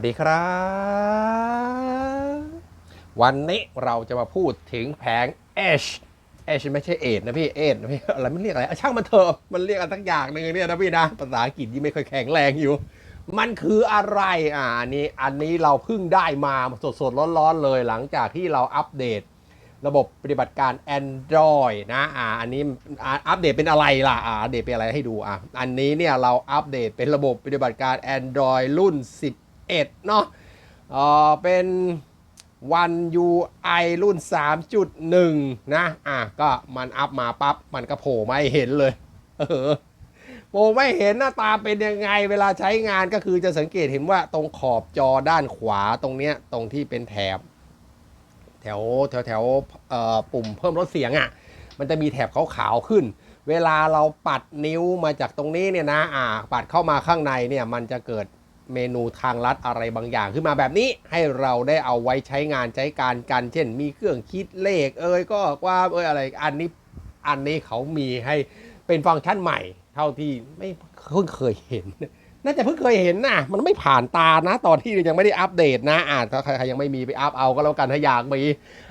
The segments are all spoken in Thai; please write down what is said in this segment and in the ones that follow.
สวัสดีครับ วันนี้เราจะมาพูดถึงแผง H H ไม่ใช่เอ็ดนะพี่เอ็ดนะพี่อะไรมันเรียกอะไรช่างมันเถอะมันเรียกอะไรทั้งอย่างหนึ่งเนี่ยนะพี่นะภาษาอังกฤษยี่ไม่ค่อยแข็งแรงอยู่ มันคืออะไรอ่านี้อันนี้เราเพิ่งได้มาสดๆร้อนๆเลยหลังจากที่เราอัปเดต ระบบปฏิบัติการ Android นะอ่าอันนี้อ่าอัปเดตเป็นอะไรล่ะอ่าอัปเดตเป็นอะไรให้ดูอะอันนี้เนี่ยเราอัปเดตเป็นระบบปฏิบัติการ Android รุ่น 11เนาะเอ่อเป็น One UI รุ่น 3.1 นะ อะ ก็มันอัพมาปั๊บ มันก็โผล่ไม่เห็นเลย เออ โผล่ไม่เห็นหน้าตาเป็นยังไง เวลาใช้งานก็คือจะสังเกตเห็นว่าตรงขอบจอด้านขวาตรงเนี้ย ตรงที่เป็นแถบ แถวแถวแถวเอ่อปุ่มเพิ่มลดเสียงอะ่ะ มันจะมีแถบขาวๆขึ้น เวลาเราปัดนิ้วมาจากตรงนี้เนี่ยนะ อ่า ปัดเข้ามาข้างในเนี่ย มันจะเกิด เมนูทางลัดอะไรบางอย่างขึ้นมาแบบนี้ให้เราได้เอาไว้ใช้งานใช้การกัน เช่น มีเครื่องคิดเลขเอ้ยก็ว่าเอ้ยอะไรอันนี้อันนี้เขามีให้เป็นฟังก์ชันใหม่ เท่าที่ไม่เพิ่งเคยเห็น น่าจะเพิ่งเคยเห็นนะมันไม่ผ่านตานะ ตอนที่ยังไม่ได้อัปเดตนะอ่าถ้าใครยังไม่มีไปอัพเอาก็แล้วกันถ้าอยากมี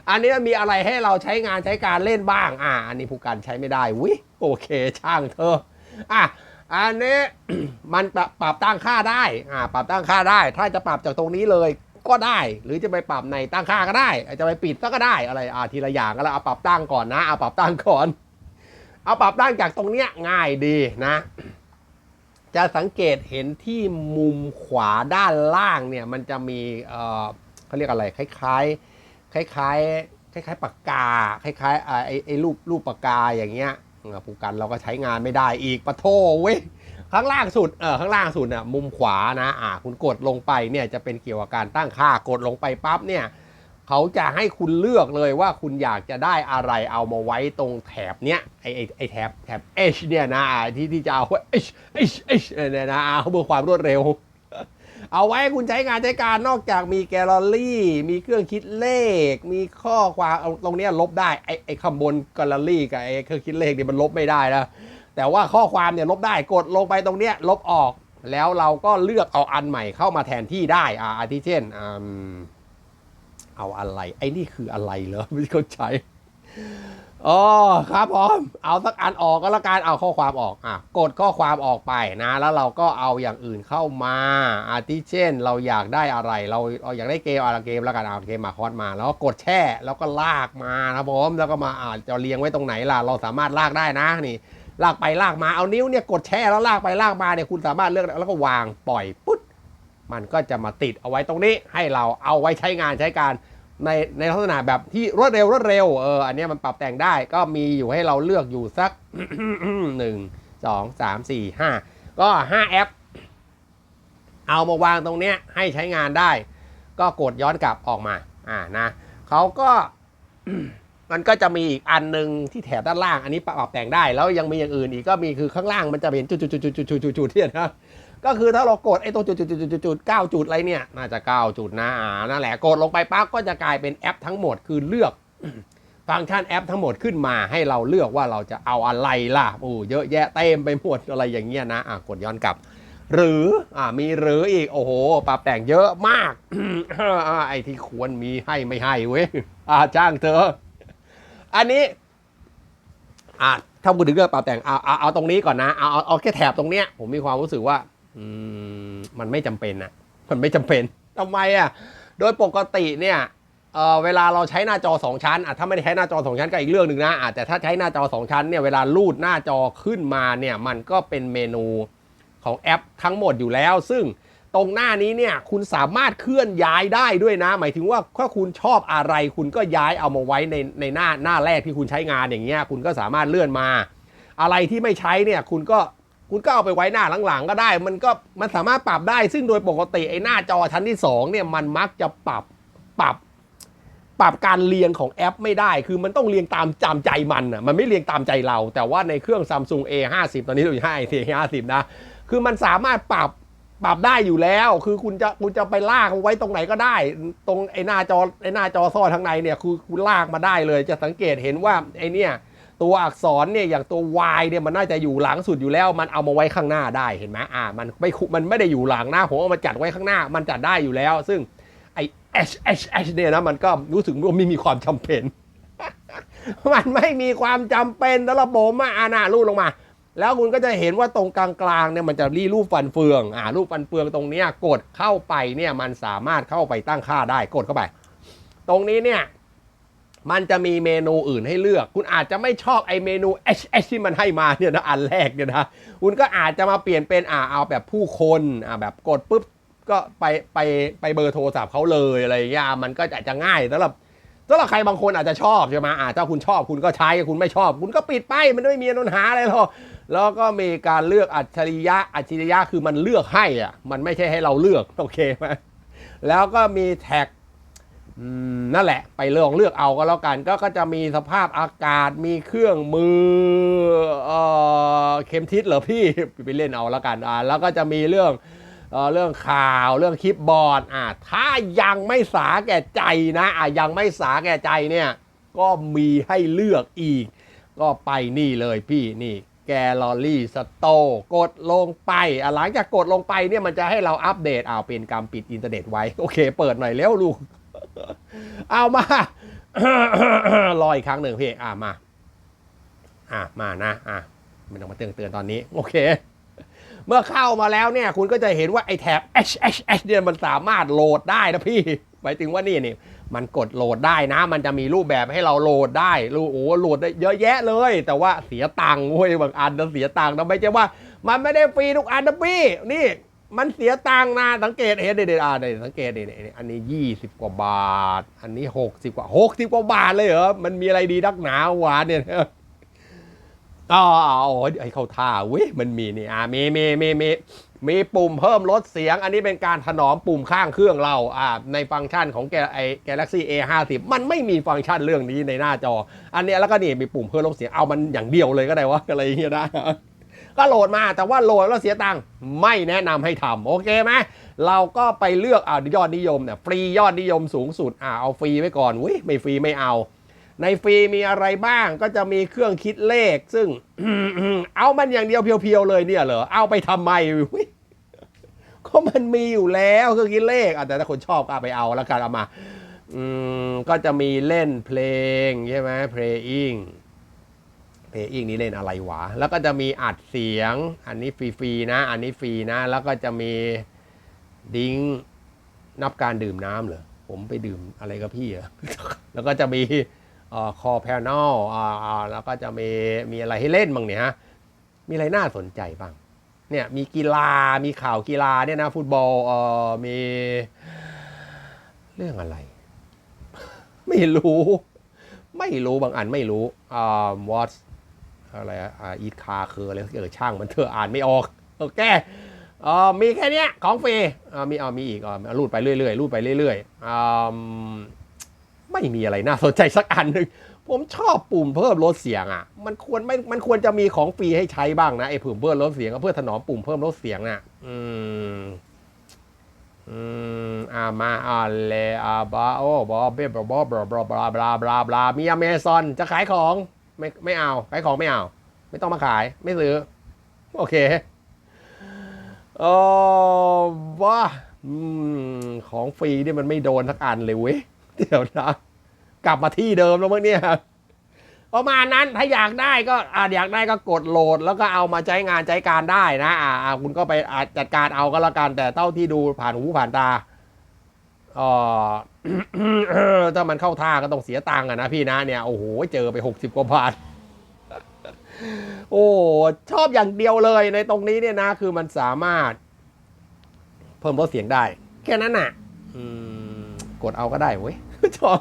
อันนี้มีอะไรให้เราใช้งานใช้การเล่นบ้าง อ่า อันนี้ผู้การใช้ไม่ได้วิโอเคช่างเธออะ อันนี้ มันปรับปรับตั้งค่าได้อ่าปรับตั้งค่าได้ ถ้าจะปรับจากตรงนี้เลยก็ได้ หรือจะไปปรับในตั้งค่าก็ได้จะไปปิดก็ได้อะไรอ่าทีละอย่างก็แล้วเอาปรับตั้งก่อนนะเอาปรับตั้งก่อน เอาปรับตั้งจากตรงเนี้ยง่ายดีนะ จะสังเกตเห็นที่มุมขวาด้านล่างเนี่ยมันจะมีเอ่อเขาเรียกอะไรคล้ายๆคล้ายๆคล้ายๆปากกา คล้ายๆอ่าไอ้ไอ้รูปรูปปากกาอย่างเงี้ย ผูกกันเราก็ใช้งานไม่ได้อีกปะโทเว้ยข้างล่างสุดเออข้างล่างสุดเนี่ยมุมขวานะอ่าคุณกดลงไปเนี่ยจะเป็นเกี่ยวกับการตั้งค่ากดลงไปปั๊บเนี่ยเขาจะให้คุณเลือกเลยว่าคุณอยากจะได้อะไรเอามาไว้ตรงแถบเนี้ยไอไอไอแถบแถบ H เนี่ยนะที่ที่จะเอาไว้ H H H เนี่ยนะเอาเพื่อความรวดเร็ว เอาไว้คุณใช้งานใช้การนอกจากมีแกลเลอรี่ มีเครื่องคิดเลข มีข้อความเอาตรงนี้ลบได้ ไอไอข้างบนแกลเลอรี่กับไอ้เครื่องคิดเลขเนี่ยมันลบไม่ได้นะแต่ว่าข้อความเนี่ยลบได้กดลงไปตรงเนี้ยลบออก แล้วเราก็เลือกเอาอันใหม่เข้ามาแทนที่ได้อ่าอาทิเช่นอเอาอะไร ไอ้นี่คืออะไรเหรอไม่เข้าใจ อ๋อครับผมเอาสักอันออกก็แล้วกันเอาข้อความออกอะกดข้อความออกไปนะ แล้วเราก็เอาอย่างอื่นเข้ามาอาทิเช่น เราอยากได้อะไร เราเราอยากได้เกมอะไรเกมแล้วกันเอาเกมมาคอสมา แล้วก็กดแช่แล้วก็ลากมาครับผมแล้วก็มาอ่าจะเรียงไว้ตรงไหนล่ะเราสามารถลากได้นะนี่ ลากไปลากมาเอานิ้วเนี่ยกดแช่แล้วลากไปลากมาเนี่ยคุณสามารถเลือกแล้วก็วางปล่อยปุ๊บมันก็จะมาติดเอาไว้ตรงนี้ให้เราเอาไว้ใช้งานใช้การ ในในลักษณะแบบที่รวดเร็วรวดเร็วเอออันนี้มันปรับแต่งได้ก็มีอยู่ให้เราเลือกอยู่สัก 1 2 3 4 5 ก็ 5 แอป เอามาวางตรงเนี้ยให้ใช้งานได้ ก็กดย้อนกลับออกมาอ่านะเขาก็มันก็จะมีอีกอันหนึ่งที่แถบด้านล่างอันนี้ปรับแต่งได้ แล้วยังมีอย่างอื่นอีกก็มีคือข้างล่างมันจะเป็นจุดๆๆๆๆๆๆเที่ยนะ ก็คือถ้าเรากดไอ้ตรงจุดจุดจุดจุดจุดจุดเก้าจุดอะไรเนี่ยน่าจะเก้าจุดนะอ่านั่นแหละกดลงไปปั๊บก็จะกลายเป็นแอปทั้งหมดคือเลือกฟังก์ชันแอปทั้งหมดขึ้นมาให้เราเลือกว่าเราจะเอาอะไรล่ะโอ้เยอะแยะเต็มไปหมดอะไรอย่างเงี้ยนะอะกดย้อนกลับ หรืออ่ามีหรืออีกโอ้โหปรับแต่งเยอะมากไอ้ที่ควรมีให้ไม่ให้เว้ยอ่าจ้างเธอ อันนี้อะถ้าพูดถึงเรื่องปรับแต่งเอาเอาเอาตรงนี้ก่อนนะเอาเอาเอาแค่แถบตรงเนี้ยผมมีความรู้สึกว่า อืมมันไม่จำเป็นนะมันไม่จำเป็นทำไมอะโดยปกติเนี่ยเออเวลาเราใช้หน้าจอ 2 ชั้นอะถ้าไม่ได้ใช้หน้าจอ 2 ชั้นก็อีกเรื่องหนึ่งนะอะแต่ถ้าใช้หน้าจอ 2 ชั้นเนี่ยเวลาลูดหน้าจอขึ้นมาเนี่ยมันก็เป็นเมนูของแอปทั้งหมดอยู่แล้ว ซึ่งตรงหน้านี้เนี่ยคุณสามารถเคลื่อนย้ายได้ด้วยนะ หมายถึงว่าถ้าคุณชอบอะไร คุณก็ย้ายเอามาไว้ในในหน้าหน้าแรกที่คุณใช้งานอย่างเงี้ยคุณก็สามารถเลื่อนมา อะไรที่ไม่ใช้เนี่ยคุณก็ คุณก็เอาไปไว้หน้าหลังๆก็ได้ มันก็มันสามารถปรับได้ ซึ่งโดยปกติไอ้หน้าจอชั้นที่สองเนี่ยมันมักจะปรับปรับ ปรับการเรียงของแอปไม่ได้ คือมันต้องเรียงตามจำใจมันอะมันไม่เรียงตามใจเรา แต่ว่าในเครื่อง Samsung A50 ตอนนี้เราอยู่5 A50 นะ คือมันสามารถปรับปรับได้อยู่แล้ว คือคุณจะคุณจะไปลากเอาไว้ตรงไหนก็ได้ ตรงไอ้หน้าจอไอ้หน้าจอซ่อนข้างในเนี่ยคือคุณลากมาได้เลย จะสังเกตเห็นว่าไอ้เนี่ย ตัวอักษรเนี่ยอย่างตัว Y เนี่ยมันน่าจะอยู่หลังสุดอยู่แล้ว มันเอามาไว้ข้างหน้าได้เห็นไหมอ่ามันไม่คุมันไม่ได้อยู่หลังหน้าผมเอามาจัดไว้ข้างหน้า มันจัดได้อยู่แล้ว ซึ่งไอ้ H H H เนี่ยนะมันก็รู้สึกว่าไม่มีความจำเป็น มันไม่มีความจำเป็นแล้วระบบมาอานารูดลงมา แล้วคุณก็จะเห็นว่าตรงกลางๆเนี่ยมันจะรีรูปฟันเฟืองอ่ารูปฟันเฟืองตรงเนี้ยกดเข้าไปเนี่ยมันสามารถเข้าไปตั้งค่าได้กดเข้าไป ตรงนี้เนี่ย มันจะมีเมนูอื่นให้เลือก คุณอาจจะไม่ชอบไอเมนู H H ที่มันให้มาเนี่ยนะอันแรกเนี่ยนะคุณก็อาจจะมาเปลี่ยนเป็นอ่าเอาแบบผู้คนอ่าแบบกดปุ๊บก็ไปไปไปเบอร์โทรศัพท์เขาเลยอะไรอย่างเงี้ยมันก็อาจจะง่ายสำหรับสำหรับใครบางคนอาจจะชอบใช่ไหมอ่าถ้าคุณชอบคุณก็ใช้คุณไม่ชอบ คุณก็ปิดไปมันไม่มีปัญหาอะไรหรอกแล้วก็มีการเลือกอัจฉริยะอัจฉริยะคือมันเลือกให้อะมันไม่ใช่ให้เราเลือกโอเคไหมแล้วก็มีแท็ก นั่นแหละไปลองเลือกเอาก็แล้วกันก็ก็จะมีสภาพอากาศมีเครื่องมือเออเข็มทิศเหรอพี่ไปเล่นเอาแล้วกันอ่าแล้วก็จะมีเรื่องเออเรื่องข่าวเรื่องคลิปบอร์ดอะถ้ายังไม่สาแก่ใจนะอะยังไม่สาแก่ใจเนี่ยก็มีให้เลือกอีก ก็ไปนี่เลยพี่นี่แกลลอรี่สโตกดลงไปหลังจากกดลงไปเนี่ยมันจะให้เราอัปเดตอ้าเป็นกรรปิดอินเทอร์เน็ตไว้ โอเค เปิดหน่อยแล้วลูก เอามา รออีกครั้งหนึ่งพี่อะมา อะมานะอะไม่ต้องมาเตือนเตือนตอนนี้ โอเค เมื่อเข้ามาแล้วเนี่ย คุณก็จะเห็นว่าไอ้แท็บ H H H เนี่ยมันสามารถโหลดได้นะพี่หมายถึงว่านี่นี่มันกดโหลดได้นะ มันจะมีรูปแบบให้เราโหลดได้รูโอ้โหโหลดได้เยอะแยะเลย แต่ว่าเสียตังค์เว้ยบางอันนะเสียตังค์นะไม่ใช่ว่า มันไม่ได้ฟรีทุกอันนะพี่นี่ มันเสียตังค์นะสังเกตเห็นเด็ดๆอ่าเดี๋ยวสังเกตเนี่ยอันนี้20กว่าบาท อันนี้60กว่า60กว่าบาทเลยเหรอมันมีอะไรดีนักหนาหวานเนี่ยอ๋อโอ้ยไอ้เข้าท่าเว้ยมันมีนี่อ่ามีมีมีมีมีปุ่มเพิ่มลดเสียง อันนี้เป็นการถนอมปุ่มข้างเครื่องเราอ่าในฟังก์ชันของแกไอ Galaxy A 5 0มันไม่มีฟังก์ชันเรื่องนี้ในหน้าจอ อันนี้แล้วก็นี่มีปุ่มเพิ่มลดเสียงเอามันอย่างเดียวเลยก็ได้วะอะไรอย่างเงี้ยนะ ก็โหลดมาแต่ว่าโหลดแล้วเสียตังค์ไม่แนะนำให้ทำโอเคไหมเราก็ไปเลือกอ่ายอดนิยมเนี่ยฟรียอดนิยมสูงสุดอ่าเอาฟรีไว้ก่อนเว้ยไม่ฟรีไม่เอา ในฟรีมีอะไรบ้างก็จะมีเครื่องคิดเลข ซึ่งเอามันอย่างเดียวเพียวๆเลยเนี่ยเหรอเอาไปทำไมก็มันมีอยู่แล้วเครื่องคิดเลขอะแต่ถ้าคนชอบก็ไปเอาแล้วกันเอามาอืมก็จะมีเล่นเพลงใช่ไหม playing playing นี่เล่นอะไรหวะแล้วก็จะมีอัดเสียง อันนี้ฟรีๆนะ อันนี้ฟรีนะ แล้วก็จะมีดิ้งนับการดื่มน้ำเหรอ ผมไปดื่มอะไรกับพี่เหรอแล้วก็จะมีคอแพนอลแล้วก็จะมีมีอะไรให้เล่นบ้างเนี่ยฮะ มีอะไรน่าสนใจบ้าง เนี่ยมีกีฬา มีข่าวกีฬาเนี่ยนะฟุตบอลเอ่อมีเรื่องอะไร ไม่รู้ ไม่รู้บางอันไม่รู้อ่าวอต อะไรอ่าอีคาคืออะไรเออช่างมันเธออ่านไม่ออกโอเคอ่อมีแค่นี้ของฟรีอ่ามีอ่ามีอีกอ่ารูดไปเรื่อยๆรูดไปเรื่อยๆอ่าไม่มีอะไรน่าสนใจสักอันหนึ่งผมชอบปุ่มเพิ่มลดเสียงอะ มันควรไม่ มันควรจะมีของฟรีให้ใช้บ้างนะไอ้ปุ่มเพิ่มลดเสียงเพื่อถนอมปุ่มเพิ่มลดเสียงอะ อืม อืมอ่ามาอ่าเลอาบาโอบอเบบอบบอบอบลาบลาบลาบลามีอเมซอนจะขายของ ไม่ไม่เอาขายของไม่เอา ไม่ต้องมาขายไม่ซื้อ โอเคเออว่าของฟรีนี่มันไม่โดนสักอันเลยเว้ยเดี๋ยวนะกลับมาที่เดิมแล้วมั้งเนี่ยประมาณนั้นถ้าอยากได้ก็อ่าอยากได้ก็กดโหลด แล้วก็เอามาใช้งานใช้การได้นะ อ่าคุณก็ไปจัดการเอาก็แล้วกันแต่เท่าที่ดูผ่านหูผ่านตา ถ้ามันเข้าท่าก็ต้องเสียตังค์อะนะพี่นะเนี่ย โอ้โห เจอไป 60 กว่าบาท โอ้ชอบอย่างเดียวเลยในตรงนี้เนี่ยนะ คือมันสามารถ เพิ่มลดเสียงได้ แค่นั้นน่ะอืมกดเอาก็ได้เว้ยชอบ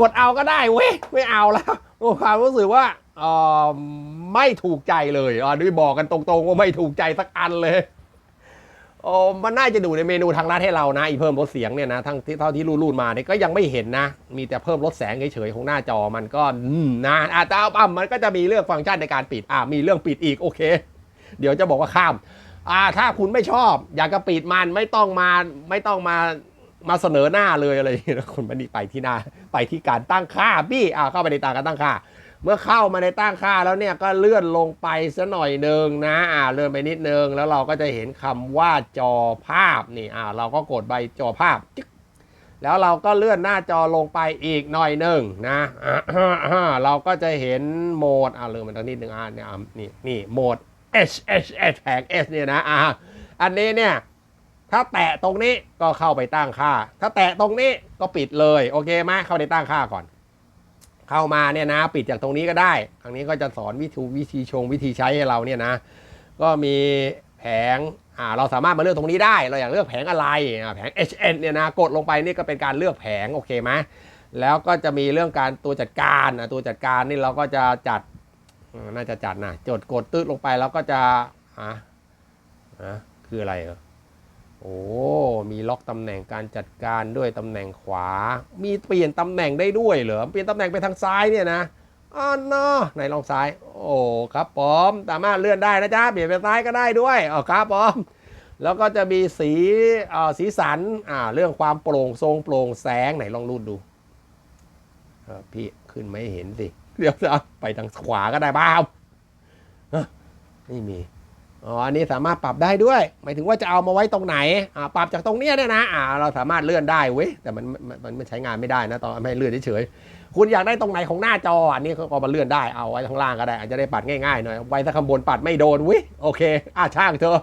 กดเอาก็ได้เว้ย ไม่เอาแล้วโอ้ความรู้สึกว่าเออไม่ถูกใจเลยอ่าด้วยบอกกันตรงๆว่าไม่ถูกใจสักอันเลย โอ้มันน่าจะดูในเมนูทางร้านให้เรานะอีเพิ่มลดเสียงเนี่ยนะทั้งที่เท่าที่รูดๆมาเนี่ยก็ยังไม่เห็นนะ มีแต่เพิ่มลดแสงเฉยๆของหน้าจอมันก็นะอาจจะเอาปั๊มมันก็จะมีเรื่องฟังก์ชันในการปิดอ่ามีเรื่องปิดอีกโอเค เดี๋ยวจะบอกว่าข้ามอ่าถ้าคุณไม่ชอบ อยากจะปิดมันไม่ต้องมาไม่ต้องมามาเสนอหน้าเลยอะไรอย่างเงี้ยนะคุณมันนี่ไปที่หน้าไปที่การตั้งค่าพี่อ่าเข้าไปในตาการตั้งค่า เมื่อเข้ามาในตั้งค่าแล้วเนี่ยก็เลื่อนลงไปซะหน่อยหนึ่งนะอ่าเลื่อนไปนิดนึงแล้วเราก็จะเห็นคำว่าจอภาพนี่อ่าเราก็กดใบจอภาพจึ๊กแล้วเราก็เลื่อนหน้าจอลงไปอีกหน่อยหนึ่งนะอ่าเราก็จะเห็นโหมดอ่าเลื่อนมาตรงนิดนึงอ่าเนี่ยนี่นี่โหมด H H H แผง S เนี่ยนะอ่าอันนี้เนี่ยถ้าแตะตรงนี้ก็เข้าไปตั้งค่า ถ้าแตะตรงนี้ก็ปิดเลย โอเคไหมเข้าในตั้งค่าก่อน เข้ามาเนี่ยนะ ปิดจากตรงนี้ก็ได้ทางนี้ก็จะสอนวิธีวิธีชงวิธีใช้ให้เราเนี่ยนะ ก็มีแผงอ่าเราสามารถมาเลือกตรงนี้ได้ เราอยากเลือกแผงอะไรอ่าแผง HN เนี่ยนะกดลงไปนี่ก็เป็นการเลือกแผงโอเคไหมแล้วก็จะมีเรื่องการตัวจัดการอะตัวจัดการนี่เราก็จะจัดน่าจะจัดนะจดกดตืดลงไปแล้วก็จะอะอะคืออะไรเหรอ โอ้ มีล็อกตำแหน่งการจัดการด้วยตำแหน่งขวา มีเปลี่ยนตำแหน่งได้ด้วยเหรอ เปลี่ยนตำแหน่งไปทางซ้ายเนี่ยนะอ๋อเนาะไหนลองซ้าย โอ้ครับผมสามารถเลื่อนได้นะจ๊ะ เปลี่ยนไปซ้ายก็ได้ด้วยอ๋อครับผมแล้วก็จะมีสีเอ่อสีสันอ่าเรื่องความโปร่งทรงโปร่งแสงไหนลองรูดดูเออพี่ขึ้นไม่เห็นสิ เดี๋ยวจะไปทางขวาก็ได้บ้าไม่มี อ๋ออันนี้สามารถปรับได้ด้วย หมายถึงว่าจะเอามาไว้ตรงไหนอ่าปรับจากตรงเนี้ยเนี่ยนะอ่าเราสามารถเลื่อนได้เว้ยแต่มันมันมันใช้งานไม่ได้นะตอนไม่เลื่อนเฉยๆคุณอยากได้ตรงไหนของหน้าจออันนี้ก็มาเลื่อนได้เอาไว้ข้างล่างก็ได้อาจจะได้ปัดง่ายๆหน่อยไว้ถ้าข้างบนปัดไม่โดนเวิโอเคอ่าช่างเธอ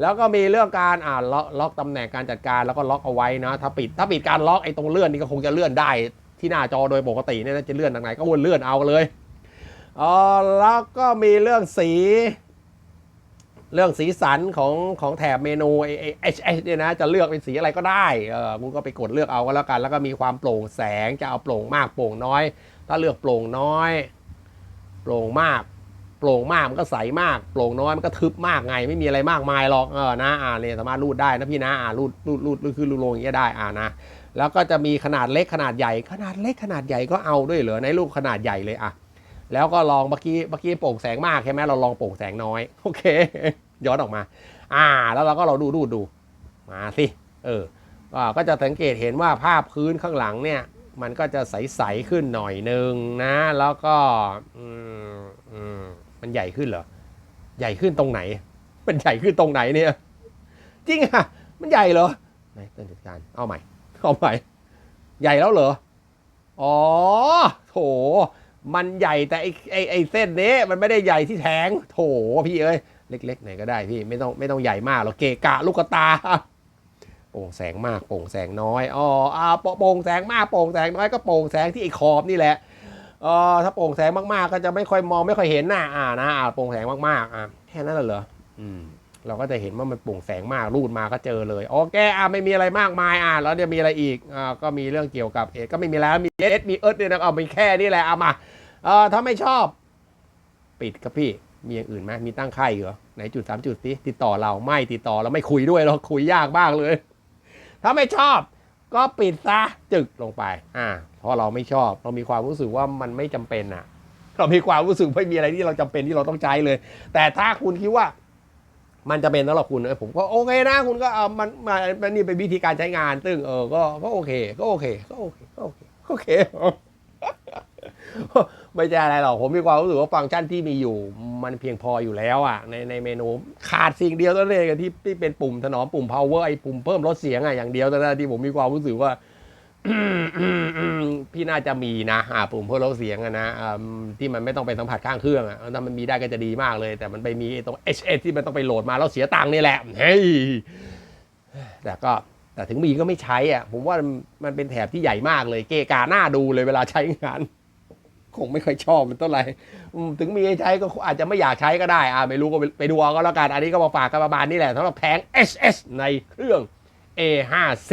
แล้วก็มีเรื่องการอ่าล็อกล็อกตำแหน่งการจัดการแล้วก็ล็อกเอาไว้นะถ้าปิดถ้าปิดการล็อกไอ้ตรงเลื่อนนี่ก็คงจะเลื่อนได้ที่หน้าจอโดยปกติเนี่ยจะเลื่อนทางไหนก็วนเลื่อนเอาเลยอ๋อแล้วก็มีเรื่องสี เรื่องสีสันของของแถบเมนูไอ้ไอ้ H H เนี่ยนะจะเลือกเป็นสีอะไรก็ได้เออคุณก็ไปกดเลือกเอาก็แล้วกัน แล้วก็มีความโปร่งแสงจะเอาโปร่งมากโปร่งน้อย ถ้าเลือกโปร่งน้อย โปร่งมาก โปร่งมากมันก็ใสมาก โปร่งน้อยมันก็ทึบมากไง ไม่มีอะไรมากมายหรอกเออนะอ่าเนี่ยสามารถรูดได้นะพี่นะอ่ารูดรูดรูดรูดขึ้นรูดลงอย่างเงี้ยได้อ่านะแล้วก็จะมีขนาดเล็กขนาดใหญ่ ขนาดเล็กขนาดใหญ่ก็เอาด้วยเหรอในรูปขนาดใหญ่เลยอะ แล้วก็ลองเมื่อกี้เมื่อกี้โปร่งแสงมากใช่ไหมเราลองโปร่งแสงน้อยโอเค ย้อนออกมา อ่า แล้วเราก็เราดูดูดูมาสิเออก็จะสังเกตเห็นว่าภาพพื้นข้างหลังเนี่ยมันก็จะใสๆขึ้นหน่อยนึงนะ แล้วก็อืมอืมมันใหญ่ขึ้นเหรอใหญ่ขึ้นตรงไหน มันใหญ่ขึ้นตรงไหนเนี่ย จริงอะ มันใหญ่เหรอไหนเตือนจัดการเอาใหม่เอาใหม่ ใหญ่แล้วเหรออ๋อโถ มันใหญ่แต่ไอ้ไอ้ไอ้เส้นนี้มันไม่ได้ใหญ่ที่แทงโถพี่เอ้ยเล็กๆไหนก็ได้พี่ไม่ต้องไม่ต้องใหญ่มากหรอกเกะกะลูกตาโป่งแสงมากโป่งแสงน้อยอ๋ออ่าโป่งแสงมากโป่งแสงน้อยก็โป่งแสงที่ไอ้ขอบนี่แหละเออถ้าโป่งแสงมากๆก็จะไม่ค่อยมองไม่ค่อยเห็นหน่ะอ่านะอ่าโป่งแสงมากๆอะแค่นั้นเหรออืม เราก็จะเห็นว่ามันโปร่งแสงมากรูดมาก็เจอเลยโอเคอะไม่มีอะไรมากมายอะแล้วเดี๋ยวมีอะไรอีกอ่าก็มีเรื่องเกี่ยวกับเอก็ไม่มีแล้วมีเอสมีเอิร์ดเนี่ยนะเอามีแค่นี้แหละเอามาเออถ้าไม่ชอบ ปิดครับพี่มีอย่างอื่นไหมมีตั้งค่ายเหรอไหนจุดสามจุดสิติดต่อเราไม่ติดต่อเราไม่คุยด้วยเราคุยยากมากเลย ถ้าไม่ชอบก็ปิดซะจึกลงไป อ่า เพราะเราไม่ชอบ เรามีความรู้สึกว่ามันไม่จำเป็นอะ เรามีความรู้สึกไม่มีอะไรที่เราจำเป็นที่เราต้องใช้เลย แต่ถ้าคุณคิดว่า มันจะเป็นสำหรับคุณเออผมก็โอเคนะคุณก็เอามันมามันนี่เป็นวิธีการใช้งานซึ่งเออก็ก็โอเค ก็โอเคก็โอเคก็โอเคโอเคไม่ใช่อะไรหรอกผมมีความรู้สึกว่าฟังก์ชันที่มีอยู่ มันเพียงพออยู่แล้วอะในในเมนูขาดสิ่งเดียวเท่านั้นเองที่ที่เป็นปุ่มถนอมปุ่ม power ไอ้ปุ่มเพิ่มลดเสียงอะอย่างเดียวเท่านั้นที่ผมมีความรู้สึกว่า พี่น่าจะมีนะอ่าปุ่มเพิ่มลดเสียงอะนะอ่าที่มันไม่ต้องไปสัมผัสข้างเครื่องอะถ้ามันมีได้ก็จะดีมากเลย แต่มันไปมีไอ้ตรง HS ที่มันต้องไปโหลดมาแล้วเสียตังค์นี่แหละเฮ้ยแต่ก็แต่ถึงมีก็ไม่ใช้อะ ผมว่ามันเป็นแถบที่ใหญ่มากเลย เกะกาหน้าดูเลยเวลาใช้งาน คงไม่ค่อยชอบมันเท่าไหร่ถึงมีให้ใช้ก็อาจจะไม่อยากใช้ก็ได้อ่าไม่รู้ก็ไปดูเอาก็แล้วกัน อันนี้ก็มาฝากกันประมาณนี้แหละสำหรับแผง HS ในเครื่อง A50